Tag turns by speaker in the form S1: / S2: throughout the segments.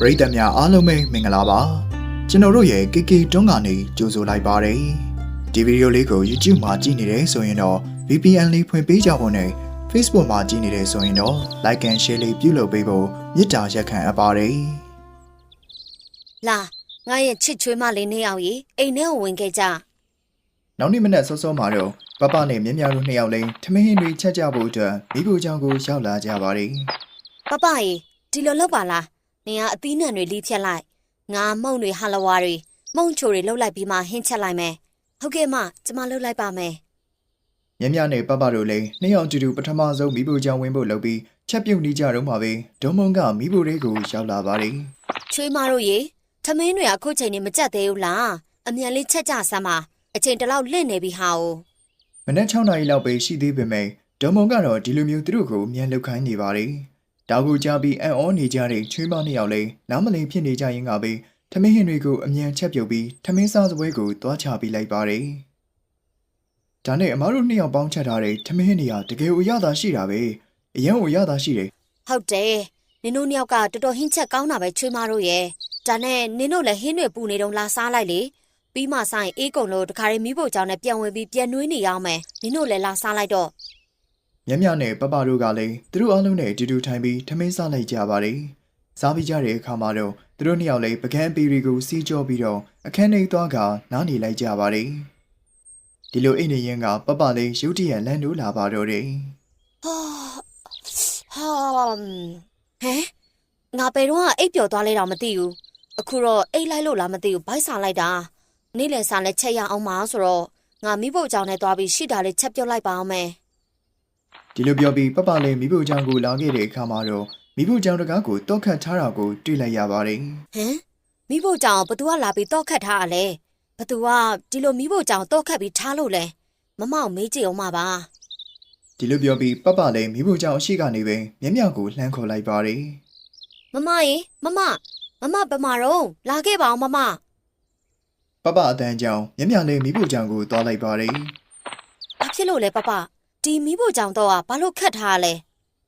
S1: ပရိသတ်များအားလုံးပဲမင်္ဂလာပါကျွန်တော်တို့ရဲ့ KK တွန်းကနေကြိုဆိုလိုက်ပါတယ်ဒီဗီဒီယိုလေးကို YouTube မှာကြည့်နေတယ်ဆိုရင်တော့ VPN လေးဖွင့်ပေးကြဖို့နဲ့ Facebook မှာကြည့်နေတယ်ဆိုရင်တော့ Like and Share လေးပြုလုပ်ပေးဖို့မေတ္တာရက်ခံအပ်ပါတယ်
S2: လာငါရဲ့ချစ်ချွေးမလေးနှစ်ယောက်ရေအိမ်ထဲကိုဝင်ခဲ့ကြ
S1: နောက်နေ့မနက်စောစောမှာတော့ပပနဲ့မြင်မြတို့နှစ်ယောက်လိမ့်ထမင်းဟင်းတွေချက်ကြဖို့အတွက်မိဖို့ကြောင့်ကိုရောက်လာကြပါတယ်
S2: ပပရေဒီလိုလုပ်ပါလား နင်ကအသီးနှံတွေလီးဖြတ်လိုက်ငါမုံတွေဟာလဝါတွေမုံချိုတွေလှုပ်လိုက်ပြီးမှဟင်းချက်လိုက်မယ်ဟုတ်ကဲ့မကျမလှုပ်လိုက်ပါမယ်
S1: မြင်မြနဲ့ပပတို့လည်းနှစ်ယောက်တူတူပထမဆုံးမိဖို့ကြောင့်ဝင်ဖို့လုပ်ပြီးချက်ပြုတ်နေကြတော့မှပဲဒုံမုံကမိဖို့တွေကိုရောက်လာပါတယ်
S2: ချွေးမတို့ရေထမင်းတွေအခုချိန်နေမကြက်သေးဘူးလားအမြန်လေးချက်ကြစမ်းပါအချိန်တလောက်လင့်နေပြီဟာ哦
S1: မနက်6နာရီလောက်ပဲရှိသေးပေမဲ့ဒုံမုံကတော့ဒီလိုမျိုးသူတို့ကိုမြန်လောက်ခိုင်းနေပါတယ်။ တောက်ကိုကြားပြီးအံ့ဩနေကြတဲ့ချွေးမနှစ်ယောက်လည်းနားမလည်ဖြစ်နေကြရင်ကပဲထမင်းဟင်းတွေကိုအမြန်ချက်ပြုတ်ပြီးထမင်းစားစပွဲကိုသွားချပေးလိုက်ပါတယ်။ဒါနဲ့အမားတို့နှစ်ယောက်ပေါင်းချက်ထားတဲ့ထမင်းဟင်းတွေကတကယ်ကိုရတာရှိတာပဲ။အရင်ကိုရတာရှိတယ်
S2: ဟုတ်တယ်နင်တို့နှစ်ယောက်ကတော်တော်ဟင်းချက်ကောင်းတာပဲချွေးမတို့ရေဒါနဲ့နင်တို့လည်းဟင်းတွေပူနေတော့လာစားလိုက်လေပြီးမှဆိုင်အေးကုံလို့တခါရေးမိဖို့ကြောင့်နဲ့ပြန်ဝင်ပြီးပြန်နှွေးနေရအောင်မယ်နင်တို့လည်းလာစားလိုက်တော့။
S1: မြမြနဲ့ပပတို့ကလည်းသူတို့အားလုံးနဲ့အတူတူထိုင်ပြီးထမင်းစားလိုက်ကြပါတယ်။စားပြီးကြတဲ့အခါမှာတော့သူတို့နှစ်ယောက်လည်းပကန်းပီတွေကိုစီးကြောပြီးတော့အခန်းထဲသွားကနားနေလိုက်ကြပါတယ်။ဒီလိုအိတ်နေရင်ကပပလေးရုတ်တရက်လန့်လို့လာပါတော့တယ်
S2: ဟာဟာဟဲငါပေတော့ကအိပ်ပျော်သွားလဲတော့မသိဘူးအခုတော့အိတ်လိုက်လို့လားမသိဘူးဘိုက်စားလိုက်တာနေ့လယ်စားနဲ့ချက်ရအောင်ပါဆိုတော့ငါမိဖို့ကြောင့်နဲ့သွားပြီးရှိတာလေးချက်ပြုတ်လိုက်ပါအောင်မယ်။
S1: ဒီလိုပြောပြီးပပလေးမိဖို့ချောင်းကိုလာခဲ့တဲ့အခါမှာတော့မိဖို့ချောင်းတကားကိုတောက်ခတ်ထားတာကိုတွေ့လိုက်ရပါတယ်
S2: ဟမ်မိဖို့ကြောင့်ဘသူကလာပြီးတော့ခတ်ထားရလဲဘသူကဒီလိုမိဖို့ကြောင့်တော့ခတ်ပြီးထားလို့လဲမမောက်မေးကြည့်အောင်ပါပါ။
S1: ဒီလိုပြောပြီးပပလေးမိဖို့ချောင်းအရှိကနေပဲမြက်မြောက်ကိုလှမ်းခေါ်လိုက်ပါတယ်
S2: မမရေမမမမဘမတော့လာခဲ့ပါအောင်မမ။
S1: ပပအတန်းကြောင့်မြက်မြောက်လေးမိဖို့ချောင်းကိုသွားလိုက်ပါတယ်
S2: ဘာဖြစ်လို့လဲပပ ဒီမိဖို့ကြောင့်တော့ကဘာလို့ခတ်ထားရလဲ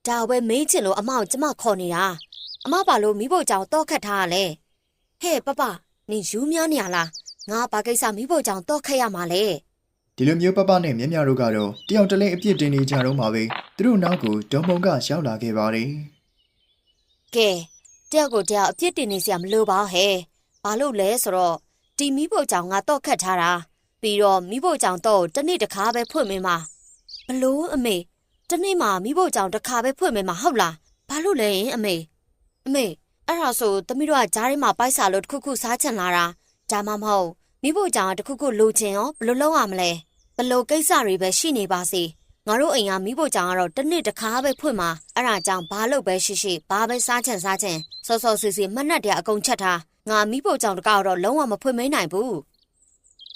S2: ဒါပဲမေးချင်လို့အမောက်ကျမခေါ်နေတာအမဘာလို့မိဖို့ကြောင့်တော့ခတ်ထားရလဲဟဲ့ပပနင်ယူများနေရလားငါဘာကိစ္စမိဖို့ကြောင့်တော့ခတ်ရမှာလဲ။
S1: ဒီလိုမျိုးပပနဲ့မြက်မြောက်တို့ကတော့တယောက်တစ်လဲအပြစ်တင်နေကြတော့မှပဲသူတို့နောက်ကိုဒေါ်မုံကရောက်လာခဲ့ပါတယ်။
S2: ကဲတယောက်ကိုတယောက်အပြစ်တင်နေစရာမလိုပါဟဲ့ဘာလို့လဲဆိုတော့ဒီမိဖို့ကြောင့်ငါတော့ခတ်ထားတာပြီးတော့မိဖို့ကြောင့်တော့တစ်နေ့တစ်ခါပဲဖွင့်မင်းမှာ ဘလို့အမေတစ်နေ့မှာမိဖို့ကြောင့်တစ်ခါပဲဖွင့်မင်းမှာဟုတ်လားဘာလို့လဲယင်အမေအမေအဲ့ဒါဆိုသမီးတို့ကဂျားထဲမှာပိုက်စာလို့တစ်ခုခုစားချင်လာတာဒါမှမဟုတ်မိဖို့ကြောင့်တစ်ခုခုလိုချင်ရောဘလို့လုံးရမလဲဘလို့ကိစ္စတွေပဲရှိနေပါစေငါတို့အိမ်ကမိဖို့ကြောင့်ကတော့တစ်နေ့တစ်ခါပဲဖွင့်မှာအဲ့ဒါကြောင့်ဘာလို့ပဲရှိရှိဘာပဲစားချင်စားချင်စောစောစီစီမနှက်တည်းအကုန်ချက်ထားငါမိဖို့ကြောင့်တကောက်တော့လုံးဝမဖွင့်မနိုင်ဘူး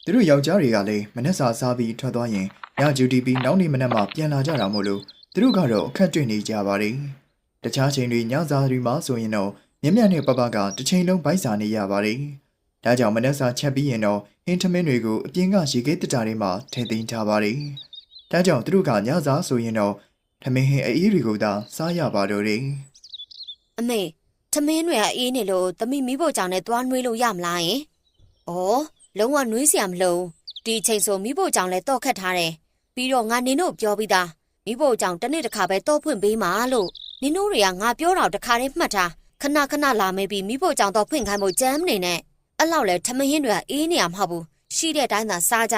S1: သူတို့ယောက်ျားတွေကလည်းမနှက်စာစားပြီးထွက်သွားရင် ညဂျူတီပြီးနောက်နေ့မနက်မှပြန်လာကြတာမို့လို့သူတို့ကတော့အခက်တွေ့နေကြပါတယ်။တခြားချိန်တွေညစာတွေမှာဆိုရင်တော့မြက်မြက်နဲ့ပပကတစ်ချိန်လုံးဗိုက်စာနေရပါတယ်။ဒါကြောင့်မနှက်စာချက်ပြီးရင်တော့ဟင်းထမင်းတွေကိုအပြင်ကရေခဲတတာတွေမှာထည့်သိမ်းထားပါတယ်။ဒါကြောင့်သူတို့ကညစာဆိုရင်တော့ထမင်းဟင်းအအေးတွေကိုသာစားရပါတော့တယ်
S2: အမေထမင်းတွေကအေးနေလို့သမီးမိဖို့ကြောင့်နဲ့သွားနှွေးလို့ရမလားယင်ဩလုံးဝနှွေးစရာမလိုဒီအချိန်ဆိုမိဖို့ကြောင့်လဲတော့ခတ်ထားတယ် ပြီးတော့ငါနင်တို့ပြောပြီးသားမိဖို့ကြောင့်တစ်နေ့တစ်ခါပဲတော့ဖွင့်ပေးမှာလို့နင်တို့တွေကငါပြောတော့တစ်ခါတည်းမှတ်ထားခဏခဏလာမေးပြီးမိဖို့ကြောင့်တော့ဖွင့်ခိုင်းဖို့ကြမ်းနေနဲ့အဲ့လောက်လဲထမင်းတွေကအေးနေရမှာမဟုတ်ဘူးရှိတဲ့အတိုင်းသာစားကြ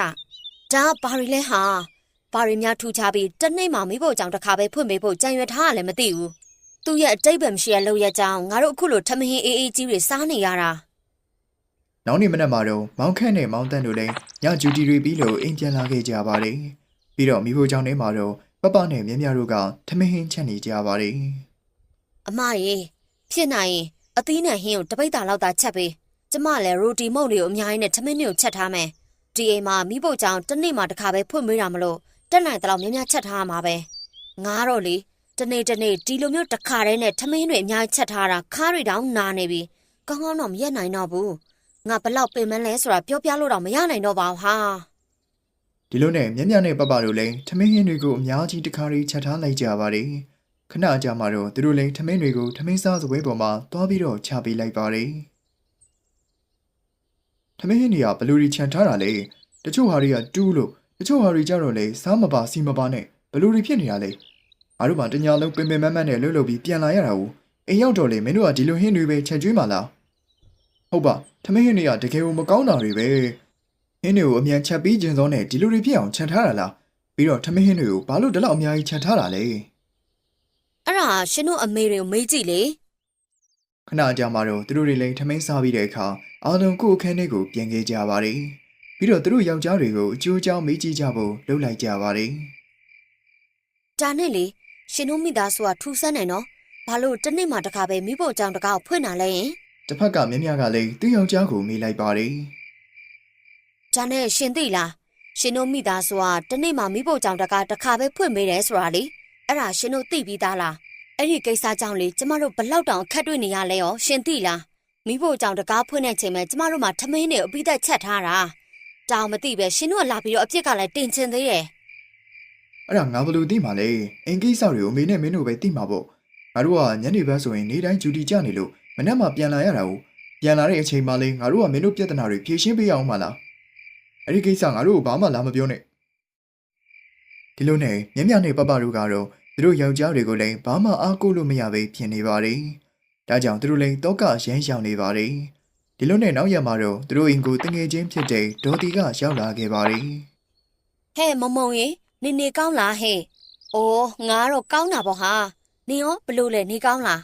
S2: ဒါဘာရီလဲဟာဘာရီများထူချပြီးတစ်နေ့မှမိဖို့ကြောင့်တစ်ခါပဲဖွင့်ပေးဖို့ကြံရွယ်ထားရလဲမသိဘူးသူ့ရဲ့အတိတ်ပဲမရှိတဲ့လောက်ရကြောင်းငါတို့အခုလိုထမင်းအေးအေးကြီးတွေစားနေရတာ။
S1: နောက်နေ့မနက်မှာတော့မောင်ခန့်နဲ့မောင်တန်းတို့လည်းညဂျူတီတွေပြီးလို့အိမ်ပြန်လာခဲ့ကြပါတယ်။ ပြီးတော့မိဖို့ချောင်းထဲမှာတော့ပပနဲ့မြက်မြတို့ကထမင်းဟင်းချက်နေကြပါတယ်။
S2: အမရေဖြစ်နိုင်ရင်အသီးနဲ့ဟင်းကိုတပိတ်တာလောက်သာချက်ပေးကျမလည်းရိုတီမုတ်လေးကိုအများကြီးနဲ့ထမင်းလေးကိုချက်ထားမယ်ဒီအိမ်မှာမိဖို့ကြောင့်တစ်နေ့မှတစ်ခါပဲဖွင့်မေးတာမလို့တက်နိုင်တဲ့လောက်များများချက်ထားရမှာပဲငါတော့လေတနေ့တနေ့ဒီလိုမျိုးတစ်ခါတည်းနဲ့ထမင်းတွေအများကြီးချက်ထားတာခါးတွေတောင်နာနေပြီကောင်းကောင်းတော့မရက်နိုင်တော့ဘူးငါဘလောက်ပင်မလဲဆိုတာပြောပြလို့တော့မရနိုင်တော့ပါဘူးဟာ
S1: ဒီလိုနဲ့မြက်မြနဲ့ပပတို့လည်းထမင်းဟင်းတွေကိုအများကြီးတစ်ခါရီချက်ထားလိုက်ကြပါတယ်။ခဏကြာမှတော့သူတို့လည်းထမင်းတွေကိုထမင်းစားစပွဲပေါ်မှာသွားပြီးတော့ချပေးလိုက်ပါတယ်ထမင်းဟင်းတွေကဘလူရီခြံထားတာလေတချို့ဟာတွေကတူးလို့တချို့ဟာတွေကြတော့လေစားမပါစီမပါနဲ့ဘလူရီဖြစ်နေတာလေငါတို့မှတညာလုံးပင်ပင်မတ်မတ်နဲ့လှုပ်လှုပ်ပြီးပြန်လာရတာ ਉ အိမ်ရောက်တော့လေမင်းတို့ကဒီလိုဟင်းတွေပဲချက်ကျွေးမှလားဟုတ်ပါထမင်းဟင်းတွေကတကယ်ကိုမကောင်းတာတွေပဲ ဟင်းတွေကိုအမြန်ချက်ပြီးကျင်စောနဲ့ဒီလိုတွေဖြစ်အောင်ခြံထားတာလားပြီးတော့ထမင်းဟင်းတွေကိုဘာလို့ဒီလောက်အများကြီးခြံထားတာလဲ
S2: အဲ့ဒါရှင်တို့အမေတွေကိုမေးကြည့်လေ
S1: ခဏကြာမှတော့သူတို့တွေလည်းထမင်းစားပြီးတဲ့အခါအားလုံးကိုယ့်အခန်းထဲကိုပြန်ခဲ့ကြပါတယ်ပြီးတော့သူတို့ယောက်ျားတွေကိုအကျိုးအကြောင်းမေးကြည့်ကြဖို့လှုပ်လိုက်ကြပါတယ်
S2: ဒါနဲ့လေရှင်တို့မိသားစုကထူးဆန်းတယ်နော်ဘာလို့တစ်နေ့မှတစ်ခါပဲမိဖို့ကြောင့်တကားကိုဖွင့်လာလဲယင်
S1: တစ်ဖက်ကမြင်းမြကလည်းသူ့ယောက်ျားကိုမေးလိုက်ပါတယ်
S2: ဒါနဲ့ရှင်သိလားရှင်တို့မိသားစုကတစ်နေ့မှမိဖို့ကြောင့်တကားတစ်ခါပဲဖွင့်ပေးတယ်ဆိုတာလေအဲ့ဒါရှင်တို့သိပြီးသားလားအဲ့ဒီကိစ္စကြောင့်လေကျမတို့ဘလောက်တောင်အခက်တွေ့နေရလဲရောရှင်သိလားမိဖို့ကြောင့်တကားဖွင့်တဲ့ချိန်မှာကျမတို့မှထမင်းတွေအပိသက်ချက်ထားတာတောင်မသိပဲရှင်တို့ကလာပြီးတော့အပြစ်ကလည်းတင်ချင်သေးတယ်
S1: အဲ့ဒါငါဘယ်လိုသိမှာလဲအင်ကိစ္စတွေကိုအမေနဲ့မင်းတို့ပဲသိမှာပေါ့ငါတို့ကညနေဘက်ဆိုရင်နေ့တိုင်းဂျူတီကြနေလို့မနေ့မှပြန်လာရတာ ਉ ပြန်လာတဲ့အချိန်မှလေငါတို့ကမင်းတို့ပြဿနာတွေဖြေရှင်းပေးအောင်မလား အဲ့ဒီကိစ္စငါတို့ကိုဘာမှလာမပြောနဲ့ဒီလိုနဲ့မြင်းမြနဲ့ပပတို့ကတော့သူတို့ယောက်ျားတွေကိုလည်းဘာမှအားကိုးလို့မရပဲဖြစ်နေပါတယ်ဒါကြောင့်သူတို့လည်းတောကရမ်းရှောင်နေပါတယ်ဒီလိုနဲ့နောက်ရက်မှာတော့သူတို့အင်ကိုတငယ်ချင်းဖြစ်တဲ့ဒေါ်တီကရောက်လာခဲ့ပါတယ်
S2: ဟဲ့မမုံရေနေနေကောင်းလားဟဲ့။အိုးငါတော့ကောင်းတာပေါ့ဟာ။နေရောဘလို့လဲနေကောင်းလား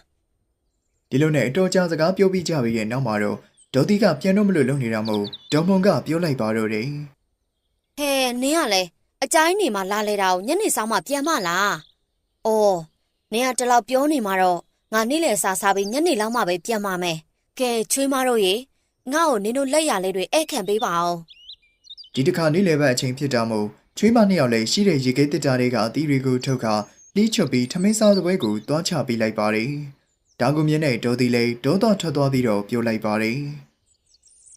S1: ဒီလိုနဲ့အတော်ကြာစကားပြောပြီးကြပြီးတဲ့နောက်မှာတော့ ဒေါ်တီကပြန်တော့မလို့လုံနေတာမဟုတ်ဒေါ်မွန်ကပြောလိုက်ပါတော့တယ်။
S2: ဟဲ့နေရလဲအကြိုင်းနေမှာလာလဲတာကိုညနေဆောင်မှပြန်မလား။အော်နေရတလောက်ပြောနေမှာတော့ငါနေ့လေစားစားပြီးညနေလောက်မှပဲပြန်มาမယ်။ကဲချွေးမတို့ရေငါ့ကိုနင်တို့လက်ရလေးတွေအဲ့ခံပေးပါအောင်
S1: ဒီတစ်ခါနေ့လယ်ဘက်အချိန်ဖြစ်တာမို့ချွေးမနှစ်ယောက်လည်းရှိတဲ့ရေခဲတစ်တားတွေကအသီးတွေကိုထုတ်ခါလှီးချွတ်ပြီးထမင်းစားစပွဲကိုတွားချပေးလိုက်ပါတယ်ဒါကူမြင့်နဲ့ဒေါ်တီလည်းဒေါသထွက်သွားပြီးတော့ပြောလိုက်ပါတယ်။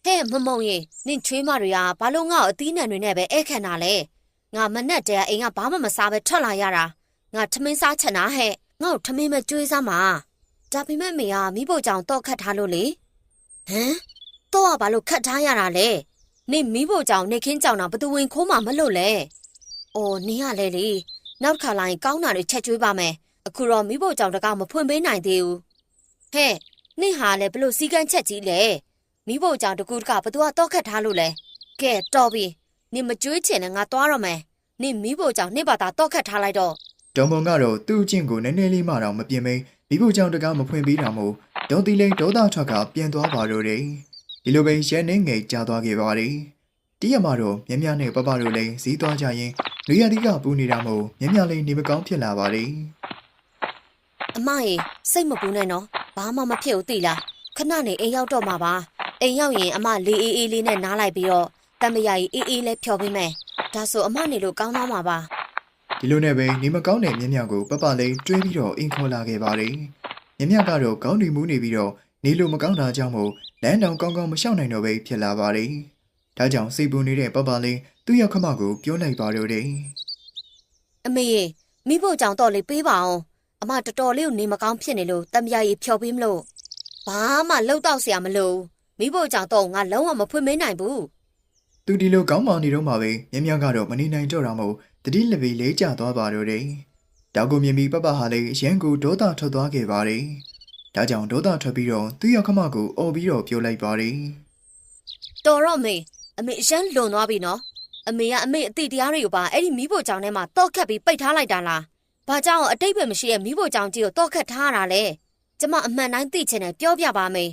S2: ဟဲ့မမုံရေနင်ချွေးမတွေကဘာလို့ငါ့ကိုအသီးနှံတွေနဲ့ပဲအဲ့ခံတာလဲ။ငါမနဲ့တည်းကအိမ်ကဘာမှမစားပဲထွက်လာရတာ။ငါထမင်းစားချင်တာဟဲ့။ငါ့ကိုထမင်းမကျွေးစားမှာ။ဒါပေမဲ့မေကမိဖို့ကြောင့်တော့ခတ်ထားလို့လေ။ဟမ်တော့ကဘာလို့ခတ်ထားရတာလဲ။နင်မိဖို့ကြောင့်နေခင်းကြောင်တာဘသူဝင်ခိုးမှမလို့လဲ။အော်နင်ကလေလေနောက်တစ်ခါလာရင်ကောင်းတာတွေချက်ကျွေးပါမယ်။အခုတော့မိဖို့ကြောင့်တကောက်မဖွင့်ပေးနိုင်သေးဘူး။ဟဲ့နင်ဟာလေဘလို့စီကန်းချက်ကြီးလဲ။ မိဖို့ကြောင့်တကူတကဘသူကတော့ခတ်ထားလို့လဲ။ကဲတော်ပြီ။နင်မကျွေးချင်နဲ့ငါသွားတော့မယ်။နင်မိဖို့ကြောင့်နှစ်ပါတာတော့ခတ်ထားလိုက်တော့
S1: ဒေါ်မွန်ကတော့သူ့အချင်းကိုနည်းနည်းလေးမှတော့မပြင်းမိမိဖို့ကြောင့်တကားမဖွင့်ပေးတာမို့ဒေါ်တီလည်းဒေါသထွက်ကပြန်သွားပါတော့တယ်ဒီလိုပဲရဲနေငယ်ကြာသွားခဲ့ပါတယ်တည့်ရမှာတော့မြင်းမြနဲ့ပပတို့လည်းဈေးသွားကြရင်လူရသည်ကပူနေတာမို့မြင်းမြလေးနေမကောင်းဖြစ်လာပါတယ်
S2: အမရေစိတ်မပူနဲ့နော်ဘာမှမဖြစ်ဘူးသိလားခဏနေအိမ်ရောက်တော့မှာပါ အိမ်ရောက်ရင်အမလေးအေးအေးလေးနဲ့နားလိုက်ပြီးတော့တမရကြီးအေးအေးလေးဖြော်ပေးမယ်ဒါဆိုအမနေလို့ကောင်းသွားမှာပါ
S1: ဒီလိုနဲ့ပဲနေမကောင်းတဲ့မြင့်မြကိုပပလေးတွေးပြီးတော့အင်ခေါ်လာခဲ့ပါတယ်မြင့်မြကတော့ကောင်းနေမှုနေပြီးတော့နေလို့မကောင်းတာကြောင့်မို့လမ်းတောင်ကောင်းကောင်းမလျှောက်နိုင်တော့ပဲဖြစ်လာပါတယ်ဒါကြောင့်စိတ်ပူနေတဲ့ပပလေးသူ့ရောက်ခမကိုပြောလိုက်ပါတော့တယ်
S2: အမေရေမိဖို့ကြောင့်တော့လေပေးပါအောင်အမတော်တော်လေးကိုနေမကောင်းဖြစ်နေလို့တမရကြီးဖြော်ပေးမလို့ဘာမှလှုပ်တော့ဆရာမလို့ မိဖို့ကြောင့်တော့ငါလုံးဝမဖွင့်မနိုင်ဘူး
S1: သူဒီလိုကောင်းမှနေတော့မှပဲမြင်းမြကတော့မနေနိုင်တော့တာမို့တတိလက်ပြီးလေးကျသွားပါတော့တယ်တောက်ကိုမြင်ပြီးပပဟာလည်းရန်ကိုဒေါသထွက်သွားခဲ့ပါတယ်ဒါကြောင့်ဒေါသထွက်ပြီးတော့သူ့ရောက်ခမကိုអော်ပြီးတော့ပြောလိုက်ပါတယ်
S2: တော်တော့မေအမေအရန်လွန်သွားပြီနော်အမေကအမေအတိတရားတွေကိုပါအဲ့ဒီမိဖို့ကြောင့်ထဲမှာတော့ခတ်ပြီးပိတ်ထားလိုက်တာလားဘာကြောင့်အတိတ်ပဲမရှိတဲ့မိဖို့ကြောင့်ကြီးကိုတော့ခတ်ထားရတာလဲကျမအမှန်တိုင်းသိချင်တယ်ပြောပြပါမေ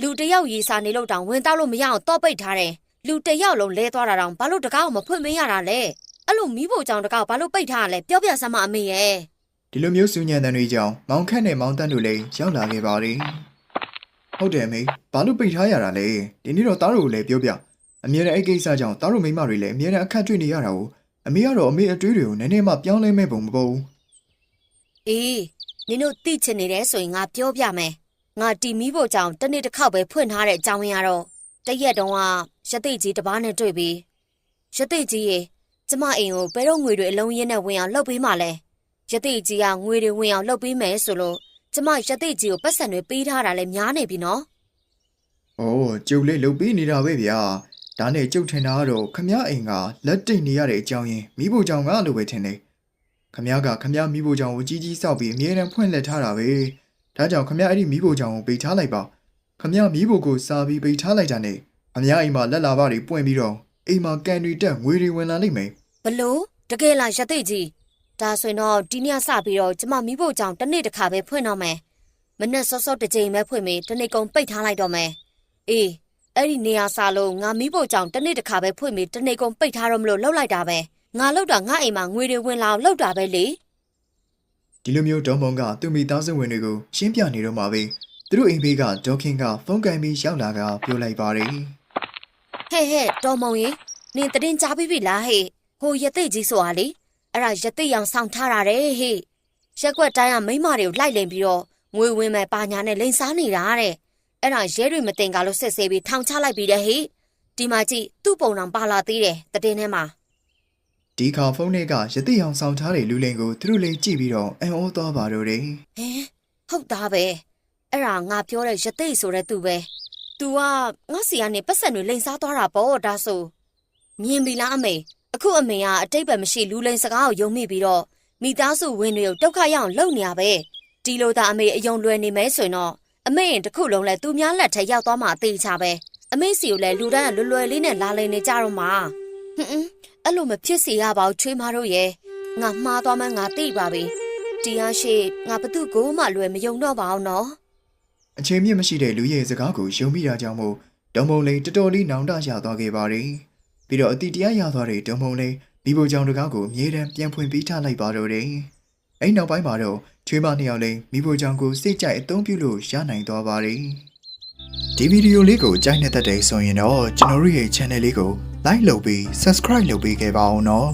S2: လူတစ်ယောက်ရေစာနေလို့တောင်ဝင်တောက်လို့မရအောင်တော့ပိတ်ထားတယ်လူတစ်ယောက်လုံးလဲသွားတာတောင်ဘာလို့တကားကိုမဖွင့်မရတာလဲအဲ့လိုမိဖို့ကြောင့်တကားကိုဘာလို့ပိတ်ထားရလဲပြောပြစမ်းမအမေရဲ့
S1: ဒီလိုမျိုးစူညံတန်တွေကြောင့်မောင်ခန့်နဲ့မောင်တန်းတို့လည်းရောက်လာခဲ့ပါတယ်ဟုတ်တယ်အမေဘာလို့ပိတ်ထားရတာလဲဒီနေ့တော့သားတို့ကိုလည်းပြောပြအမြဲတမ်းအဲ့ကိစ္စကြောင့်သားတို့မိန်းမတွေလည်းအမြဲတမ်းအခက်တွေ့နေရတာကိုအမေကတော့အမေအတွေးတွေကိုနည်းနည်းမှပြောင်းလဲမဲ့ပုံမပေါ်ဘူး
S2: အေးနင်တို့သိချင်နေတယ်ဆိုရင်ငါပြောပြမယ် ငါတီမီဖို့ကြောင့်တစ်နေ့တစ်ခေါက်ပဲဖွင့်ထားတဲ့အကြောင်းရင်းကတော့တရက်တုန်းကရသိကြီးတစ်ပားနဲ့တွေ့ပြီးရသိကြီးရေကျမအိမ်ကိုဘယ်တော့ငွေတွေအလုံးရင်းနဲ့ဝင်အောင်လှုပ်ပေးမှလဲရရတိကြီးကငွေတွေဝင်အောင်လုပ်ပေးမယ်ဆိုလို့ကျမရတိကြီးကိုပတ်စံတွေပေးထားတာလည်းများနေပြီနော်။
S1: အိုးကျုပ်လေးလှုပ်ပြီးနေတာပဲဗျာ။ဒါနဲ့ကျုပ်ထင်တာကတော့ခမည်းအိမ်ကလက်တိတ်နေရတဲ့အကြောင်းရင်းမိဖို့ကြောင့်ကလို့ပဲထင်တယ်။ခမည်းကခမည်းမိဖို့ကြောင့်ကိုကြီးကြီးစောက်ပြီးအမြဲတမ်းဖွင့်လှစ်ထားတာပဲ။ ဒါကြောင့်ခမည်းအဲ့ဒီမိဖို့ကြောင့်ကိုပိတ်ထားလိုက်ပါ။ခမည်းမိဖို့ကိုစာပြီးပိတ်ထားလိုက်တာနဲ့ခမည်းအိမ်မှာလက်လာပါတွေပွင့်ပြီးတော့အိမ်မှာကန်တွေတက်ငွေတွေဝင်လာလိမ့်မယ်
S2: ဘလို့တကယ်လားရတိကြီးဒါဆိုရင်တော့ဒီနေ့စပြီးတော့ကျမမိဖို့ကြောင့်တစ်နေ့တစ်ခါပဲဖွင့်တော့မယ်မနေ့စောစောတစ်ချိန်ပဲဖွင့်ပြီးတစ်နေ့ကုန်ပိတ်ထားလိုက်တော့မယ်အေးအဲ့ဒီနေရာစာလုံးငါမိဖို့ကြောင့်တစ်နေ့တစ်ခါပဲဖွင့်ပြီးတစ်နေ့ကုန်ပိတ်ထားတော့မလို့လှုပ်လိုက်တာပဲငါလှုပ်တာငါအိမ်မှာငွေတွေဝင်လာအောင်လှုပ်တာပဲလေ။
S1: ဒီလိုမျိုးဒေါမုံကသူ့မိသားစုဝင်တွေကိုရှင်းပြနေတော့မှပဲသူတို့အိမ်ဘေးကဒေါခင်ကဖုန်းကန်ပြီးရောက်လာကပြောလိုက်ပါတယ်။
S2: ဟဲ့ဟဲ့တော်မောင်ရင်နင်တရင်ကြားပြီးပြီလားဟဲ့ဟိုရသိကြီးဆိုတာလေအဲ့ဒါရသိအောင်ဆောင်ထားတာတဲ့ဟဲ့ရက်ွက်တိုင်းကမိန်းမတွေကိုလိုက်လင်ပြီးတော့ငွေဝင်မဲ့ပါညာနဲ့လိန်စားနေတာတဲ့အဲ့ဒါရဲတွေမတင်ကြလို့ဆက်ဆဲပြီးထောင်ချလိုက်ပြီးတဲ့ဟဲ့ဒီမှာကြည့်သူ့ပုံတော်ပါလာသေးတယ်တတင်ထဲမှာ
S1: ဒီခါဖုန်းထဲကရတိအောင်ဆောင်ထားတဲ့လူလိန်ကိုသူတို့လေးကြည့်ပြီးတော့အံ့ဩသွားပါတော့တယ်
S2: ဟင်ဟုတ်သားပဲအဲ့ဒါငါပြောတဲ့ရသိဆိုတဲ့သူပဲ तू ကငါစီကနေပတ်စံတွေလိန်စားသွားတာပေါ့ဒါဆိုမြင်ပြီလားအမေအခုအမေကအတိတ်ပဲမရှိလူလိန်စကားကိုယုံမိပြီးတော့မိသားစုဝင်တွေကိုဒုက္ခရအောင်လုပ်နေရပဲဒီလိုသာအမေအယုံလွယ်နေမဲဆိုရင်တော့အမေရင်တစ်ခုလုံးလဲသူများလက်ထက်ရောက်သွားမှအသေးချပဲအမေစီကိုလည်းလူတန်းကလွယ်လွယ်လေးနဲ့လာလည်နေကြတော့မှာဟွန်းဟွန်း အဲ့လိုမဖြစ်စေရပါဘူးချွေးမတို့ရဲ့ငါမှားသွားမှငါသိပါပြီဒီအားရှိငါဘသူ့ကိုမှလွယ်မယုံတော့ပါအောင်နော်
S1: အချိန်မြင့်မရှိတဲ့လူရဲ့စကားကိုယုံမိတာကြောင့်မို့ဒုံမုံလေးတော်တော်လေးနောင်တရသွားခဲ့ပါတယ်ပြီးတော့အတိတရားရသွားတဲ့ဒုံမုံလေးမိဖို့ကြောင့်တကားကိုအမြဲတမ်းပြန်ဖွင့်ပေးထားလိုက်ပါတော့တယ်အဲ့နောက်ပိုင်းမှာတော့ချွေးမနှစ်ယောက်လေးမိဖို့ကြောင့်ကိုစိတ်ကြိုက်အသုံးပြုလို့ရနိုင်သွားပါတယ်ဒီဗီဒီယိုလေးကိုကြိုက်နေတဲ့တဲ့ဆိုရင်တော့ကျွန်တော်တို့ရဲ့ channel လေးကို like လုပ်ပြီး subscribe လုပ်ပေးခဲ့ပါအောင်နော်